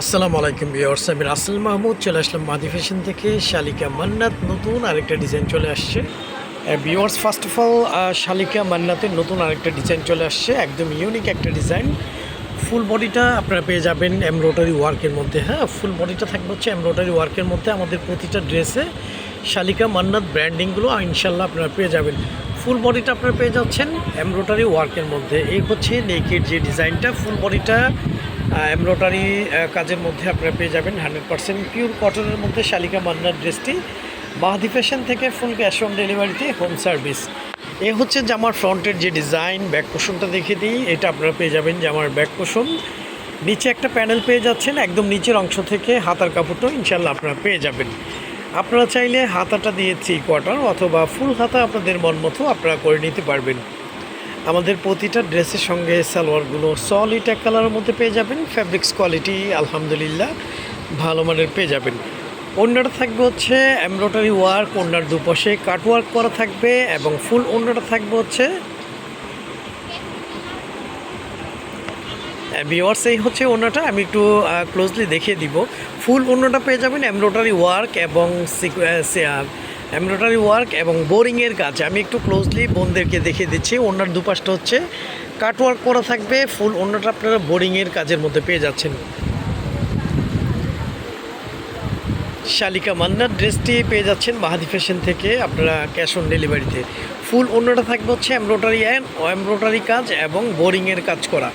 আসসালামু আলাইকুম ভিউয়ার্স, আমি রাসেল মাহমুদ, চলে আসলাম মাদি ফ্যাশন থেকে। শালিকা মান্নাত, নতুন আরেকটা ডিজাইন চলে আসছে। ভিউয়ার্স ফার্স্ট অফ অল শালিকা মান্নাতের নতুন আরেকটা ডিজাইন চলে আসছে, একদম ইউনিক একটা ডিজাইন। ফুল বডিটা আপনারা পেয়ে যাবেন এমব্রয়ডারি ওয়ার্কের মধ্যে হ্যাঁ? ফুল বডিটা থাকবে হচ্ছে এমব্রয়ডারি ওয়ার্কের মধ্যে আমাদের প্রতিটা ড্রেসে শালিকা মান্নাত ব্র্যান্ডিংগুলো ইনশাল্লাহ আপনারা পেয়ে যাবেন। ফুল বডিটা আপনারা পেয়ে যাচ্ছেন এমব্রয়ডারি ওয়ার্কের মধ্যে। এই হচ্ছে নেকের যে ডিজাইনটা ফুল বডিটা এমব্রয়ডারি কাজের মধ্যে আপনারা পেয়ে যাবেন হান্ড্রেড পার্সেন্ট পিওর কটনের মধ্যে শালিকা মান্নার ড্রেসটি। মাহাদি ফ্যাশন থেকে ফুল ক্যাশ অন ডেলিভারিতে হোম সার্ভিস। এ হচ্ছে জামার ফ্রন্টের যে ডিজাইন, ব্যাক পোষণটা দেখে দিই, এটা আপনারা পেয়ে যাবেন জামার ব্যাক পোষণ। নিচে একটা প্যানেল পেয়ে যাচ্ছেন, একদম নিচের অংশ থেকে হাতার কাপড়টাও ইনশাল্লাহ আপনারা পেয়ে যাবেন। আপনারা চাইলে হাতাটা দিয়ে থ্রি কোয়ার্টার অথবা ফুল হাতা আপনাদের মন মতো আপনারা করে নিতে পারবেন। আমাদের প্রতিটা ড্রেসের সঙ্গে সালোয়ারগুলো সলিড এক কালারের মধ্যে পেয়ে যাবেন। ফ্যাব্রিক্স কোয়ালিটি আলহামদুলিল্লাহ, ভালো মানের পেয়ে যাবেন। অন্যটা থাকবে হচ্ছে এমব্রয়ডারি ওয়ার্ক অন্যার দুপাশে কাট ওয়ার্ক করা থাকবে এবং ফুল অন্যটা থাকবে হচ্ছে বিওয়ার্স এই হচ্ছে অন্যটা আমি একটু ক্লোজলি দেখিয়ে দিব। ফুল অন্যটা পেয়ে যাবেন এমব্রয়ডারি ওয়ার্ক এবং এমব্রয়ডারি ওয়ার্ক এবং বোরিংয়ের কাজ। আমি একটু ক্লোজলি বোনদেরকে দেখিয়ে দিচ্ছি। ওনার দুপাশটা হচ্ছে কাট ওয়ার্ক করা থাকবে ফুল অন্যটা আপনারা বোরিংয়ের কাজের মধ্যে পেয়ে যাচ্ছেন। শালিকা মান্নার ড্রেসটি পেয়ে যাচ্ছেন মাহাদি ফ্যাশন থেকে, আপনারা ক্যাশ অন ডেলিভারিতে ফুল অন্যটা থাকবে হচ্ছে এমব্রয়ডারি অ্যান্ড এমব্রয়ডারি কাজ এবং বোরিংয়ের কাজ করা।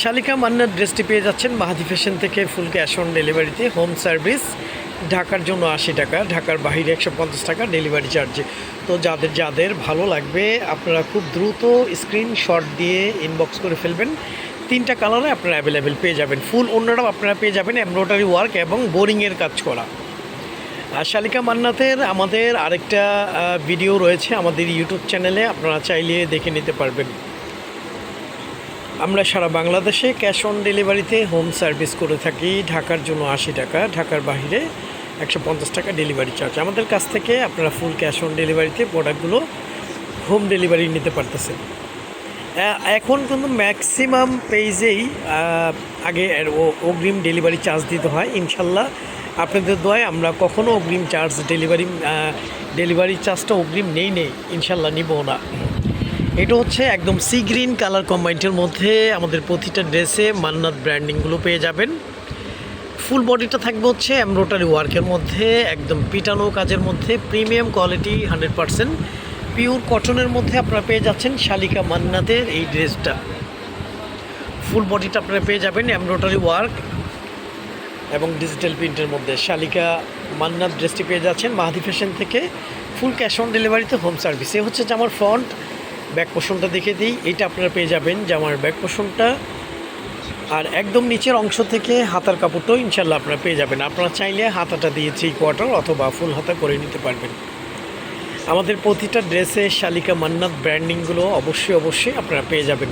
শালিকা মান্নার ড্রেসটি পেয়ে যাচ্ছেন মাহাদি ফ্যাশন থেকে ফুল ক্যাশ অন ডেলিভারিতে হোম সার্ভিস ঢাকার জন্য আশি টাকা, ঢাকার বাইরে একশো পঞ্চাশ টাকা ডেলিভারি চার্জে। তো যাদের যাদের ভালো লাগবে, আপনারা খুব দ্রুত স্ক্রিনশট দিয়ে ইনবক্স করে ফেলবেন। তিনটা কালারে আপনারা অ্যাভেলেবেল পেয়ে যাবেন। ফুল অন্যরাও আপনারা পেয়ে যাবেন এমব্রয়ডারি ওয়ার্ক এবং বোরিংয়ের কাজ করা। আর শালিকা মান্নাতের আমাদের আরেকটা ভিডিও রয়েছে আমাদের ইউটিউব চ্যানেলে আপনারা চাইলে দেখে নিতে পারবেন। আমরা সারা বাংলাদেশে ক্যাশ অন ডেলিভারিতে হোম সার্ভিস করে থাকি, ঢাকার জন্য আশি টাকা, ঢাকার বাইরে একশো পঞ্চাশ টাকা ডেলিভারি চার্জ। আমাদের কাছ থেকে আপনারা ফুল ক্যাশ অন ডেলিভারিতে প্রোডাক্টগুলো হোম ডেলিভারি নিতে পারতেছেন। এখন কিন্তু ম্যাক্সিমাম পেজেই আগে অগ্রিম ডেলিভারি চার্জ দিতে হয়। ইনশাল্লাহ আপনাদের দোয়ায় আমরা কখনও অগ্রিম চার্জ ডেলিভারি ডেলিভারি চার্জটা অগ্রিম নেই নেই, ইনশাল্লাহ নিব না। এটা হচ্ছে একদম সি গ্রিন কালার কম্বাইন্টের মধ্যে আমাদের প্রতিটা ড্রেসে মান্নাত ব্র্যান্ডিংগুলো পেয়ে যাবেন। ফুল বডিটা থাকবে হচ্ছে এমব্রয়ডারি ওয়ার্কের মধ্যে, একদম পিটানো কাজের মধ্যে, premium quality hundred percent. Pure কটনের মধ্যে আপনারা পেয়ে যাচ্ছেন শালিকা মান্নাতের এই ড্রেসটা। ফুল বডিটা আপনারা পেয়ে যাবেন এমব্রয়ডারি ওয়ার্ক এবং ডিজিটাল প্রিন্টের মধ্যে। শালিকা মান্নাত ড্রেসটি পেয়ে যাচ্ছেন মাহাদি ফ্যাশন থেকে, ফুল ক্যাশ অন ডেলিভারিতে হোম সার্ভিস। এ হচ্ছে জামার ফ্রন্ট, ব্যাক পোষণটা দেখে দিই। এইটা আপনারা পেয়ে যাবেন জামার ব্যাক পোষণটা। আর একদম নিচের অংশ থেকে হাতার কাপড়টাও ইনশাল্লাহ আপনারা পেয়ে যাবেন। আপনারা চাইলে হাতাটা দিয়ে থ্রি কোয়ার্টার অথবা ফুল হাতা করে নিতে পারবেন। আমাদের প্রতিটা ড্রেসে শালিকা মান্নাত ব্র্যান্ডিংগুলো অবশ্যই অবশ্যই আপনারা পেয়ে যাবেন।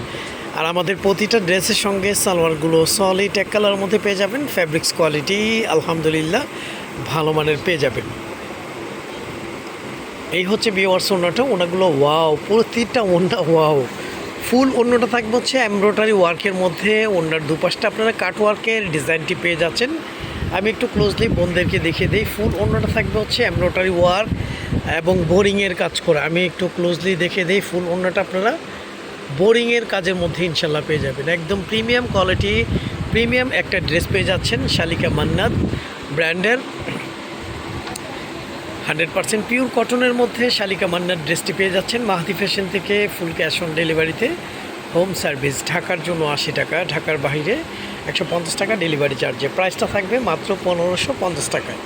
আর আমাদের প্রতিটা ড্রেসের সঙ্গে সালোয়ারগুলো সলিড এক কালার মধ্যে পেয়ে যাবেন। ফ্যাব্রিক্স কোয়ালিটি আলহামদুলিল্লাহ ভালো মানের পেয়ে যাবেন। এই হচ্ছে বিওয়ার্স ওনাটা। ওনাগুলো ওয়াও প্রতিটা ওনা ওয়াও ফুল অন্যটা থাকবে হচ্ছে এমব্রয়ডারি ওয়ার্কের মধ্যে ওনার দুপাশটা আপনারা কাট ওয়ার্কের ডিজাইনটি পেয়ে যাচ্ছেন। আমি একটু ক্লোজলি বোনদেরকে দেখিয়ে দিই। ফুল অন্যটা থাকবে হচ্ছে এমব্রয়ডারি ওয়ার্ক এবং বোরিংয়ের কাজ করা। আমি একটু ক্লোজলি দেখে দিই। ফুল অন্যটা আপনারা বোরিংয়ের কাজের মধ্যে ইনশাল্লাহ পেয়ে যাবেন। একদম প্রিমিয়াম কোয়ালিটি প্রিমিয়াম একটা ড্রেস পেয়ে যাচ্ছেন শালিকা মান্নাত ব্র্যান্ডের। হান্ড্রেড পার্সেন্ট পিওর কটনের মধ্যে শালিকা মান্নার ড্রেসটি পেয়ে যাচ্ছেন। মাহাদি ফ্যাশন থেকে ফুল ক্যাশ অন ডেলিভারিতে। হোম সার্ভিস, ঢাকার জন্য আশি টাকা, ঢাকার বাইরে একশো পঞ্চাশ টাকা ডেলিভারি চার্জে। প্রাইসটা থাকবে মাত্র পনেরোশো পঞ্চাশ টাকায়।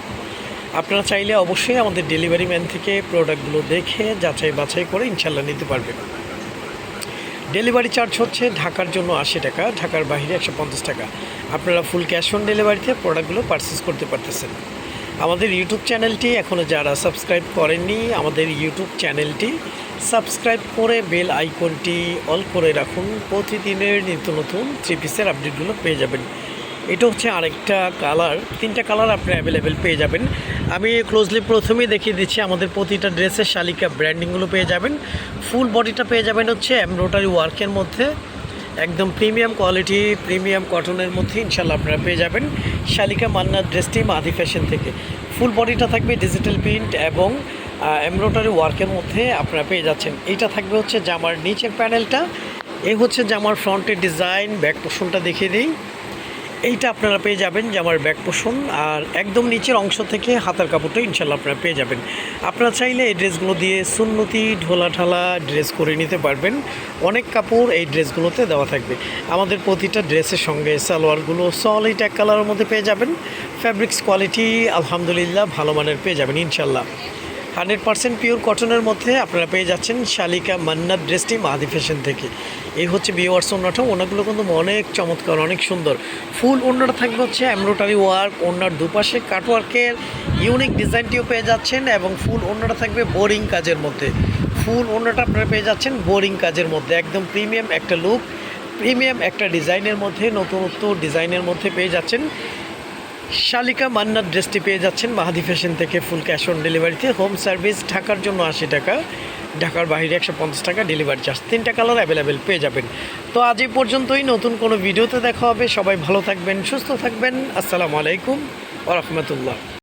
আপনারা চাইলে অবশ্যই আমাদের ডেলিভারি ম্যান থেকে প্রোডাক্টগুলো দেখে যাচাই বাছাই করে ইনশাল্লাহ নিতে পারবেন। ডেলিভারি চার্জ হচ্ছে ঢাকার জন্য আশি টাকা, ঢাকার বাইরে একশো পঞ্চাশ টাকা। আপনারা ফুল ক্যাশ অন ডেলিভারিতে প্রোডাক্টগুলো পারচেস করতে পারতেছেন। আমাদের ইউটিউব চ্যানেলটি এখনও যারা সাবস্ক্রাইব করেননি, আমাদের ইউটিউব চ্যানেলটি সাবস্ক্রাইব করে বেল আইকনটি অল করে রাখুন। প্রতিদিনের নিত্য নতুন থ্রি পিসের আপডেটগুলো পেয়ে যাবেন। এটা হচ্ছে আরেকটা কালার তিনটা কালার আপনি অ্যাভেলেবেল পেয়ে যাবেন। আমি ক্লোজলি প্রথমেই দেখিয়ে দিচ্ছি, আমাদের প্রতিটা ড্রেসের শালিকা ব্র্যান্ডিংগুলো পেয়ে যাবেন। ফুল বডিটা পেয়ে যাবেন হচ্ছে এমব্রয়ডারি ওয়ার্কের মধ্যে। একদম প্রিমিয়াম কোয়ালিটি, প্রিমিয়াম কটনের মধ্যে ইনশাল্লাহ আপনারা পেয়ে যাবেন। শালিকা মান্না ড্রেসটি মাদি ফ্যাশন থেকে। ফুল বডিটা থাকবে ডিজিটাল প্রিন্ট এবং এমব্রয়ডারি ওয়ার্কের মধ্যে আপনারা পেয়ে যাচ্ছেন। এইটা থাকবে হচ্ছে জামার নিচের প্যানেলটা। এ হচ্ছে জামার ফ্রন্টের ডিজাইন, ব্যাক পোর্শনটা দেখিয়ে দিই। এইটা আপনারা পেয়ে যাবেন জামার ব্যাক পোষণ, আর একদম নিচের অংশ থেকে হাতার কাপড়টা ইনশাল্লাহ আপনারা পেয়ে যাবেন। আপনারা চাইলে এই ড্রেসগুলো দিয়ে সুন্নতি ঢোলা ঢালা ড্রেস করে নিতে পারবেন। অনেক কাপড় এই ড্রেসগুলোতে দেওয়া থাকবে। আমাদের প্রতিটা ড্রেসের সঙ্গে সালোয়ারগুলো সলিড এক কালারের মধ্যে পেয়ে যাবেন। ফ্যাব্রিক্স কোয়ালিটি আলহামদুলিল্লাহ ভালো মানের পেয়ে যাবেন ইনশাল্লাহ হান্ড্রেড পার্সেন্ট পিওর কটনের মধ্যে আপনারা পেয়ে যাচ্ছেন শালিকা মান্নার ড্রেসটি মাহাদি ফ্যাশন থেকে। এই হচ্ছে বিওয়ার্স ওনাটা ওনাগুলো কিন্তু অনেক চমৎকার, অনেক সুন্দর। ফুল ওনাটা থাকবে হচ্ছে এমব্রয়ডারি ওয়ার্ক ওনার দুপাশে কাটওয়ার্কের ইউনিক ডিজাইনটিও পেয়ে যাচ্ছেন এবং ফুল ওনাটা থাকবে বোরিং কাজের মধ্যে। ফুল ওনাটা আপনারা পেয়ে যাচ্ছেন বোরিং কাজের মধ্যে। একদম প্রিমিয়াম একটা লুক প্রিমিয়াম একটা ডিজাইনের মধ্যে, নতুনত্ব ডিজাইনের মধ্যে পেয়ে যাচ্ছেন। শালিকা মান্নার ড্রেসটি পেয়ে যাচ্ছেন মাহাদি ফ্যাশন থেকে ফুল ক্যাশ অন ডেলিভারিতে। হোম সার্ভিস ঢাকার জন্য আশি টাকা, ঢাকার বাইরে একশো পঞ্চাশ টাকা, ডেলিভারি চার্জ তিনটা কালার অ্যাভেলেবেল পেয়ে যাবেন। তো আজ এই পর্যন্তই, নতুন কোনো ভিডিওতে দেখা হবে। সবাই ভালো থাকবেন, সুস্থ থাকবেন। আসসালামু আলাইকুম ওরহমতুল্লাহ